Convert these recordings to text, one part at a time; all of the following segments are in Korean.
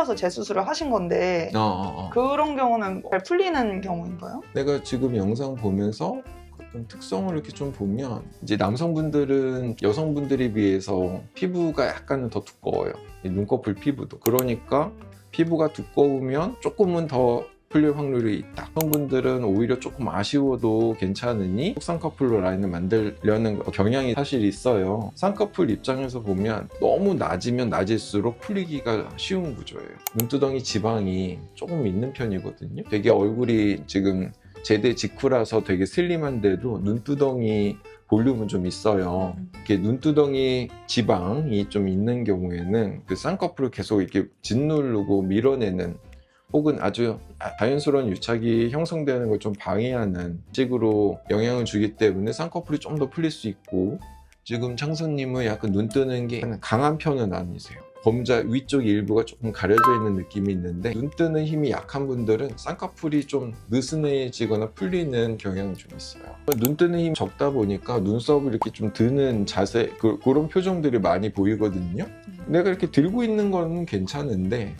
풀려서 재수술을 하신 건데 어, 어, 어. 그런 경우는 잘 풀리는 경우인가요? 내가 지금 영상 보면서 어떤 특성을 이렇게 좀 보면 이제 남성분들은 여성분들에 비해서 피부가 약간은 더 두꺼워요. 이 눈꺼풀 피부도. 그러니까 피부가 두꺼우면 조금은 더 풀릴 확률이 있다. 여성분들은 오히려 조금 아쉬워도 괜찮으니 쌍꺼풀로 라인을 만들려는 경향이 사실 있어요. 쌍꺼풀 입장에서 보면 너무 낮으면 낮을수록 풀리기가 쉬운 구조예요. 눈두덩이 지방이 조금 있는 편이거든요. 되게 얼굴이 지금 제대 직후라서 되게 슬림한데도 눈두덩이 볼륨은 좀 있어요. 이렇게 눈두덩이 지방이 좀 있는 경우에는 그 쌍꺼풀을 계속 이렇게 짓누르고 밀어내는 혹은 아주 자연스러운 유착이 형성되는 걸 좀 방해하는 식으로 영향을 주기 때문에 쌍꺼풀이 좀 더 풀릴 수 있고 지금 창선님은 약간 눈 뜨는 게 강한 편은 아니세요. 범자 위쪽 일부가 조금 가려져 있는 느낌이 있는데 눈 뜨는 힘이 약한 분들은 쌍꺼풀이 좀 느슨해지거나 풀리는 경향이 좀 있어요. 눈 뜨는 힘이 적다 보니까 눈썹을 이렇게 좀 드는 자세 그, 그런 표정들이 많이 보이거든요. 내가 이렇게 들고 있는 거는 괜찮은데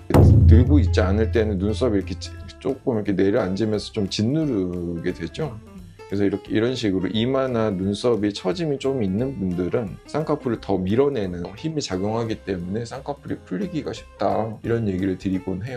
들고 있지 않을 때는 눈썹이 이렇게 찌- 조금 이렇게 내려앉으면서 좀 짓누르게 되죠. 그래서 이렇게 이런 식으로 이마나 눈썹이 처짐이 좀 있는 분들은 쌍꺼풀을 더 밀어내는 힘이 작용하기 때문에 쌍꺼풀이 풀리기가 쉽다 이런 얘기를 드리곤 해요.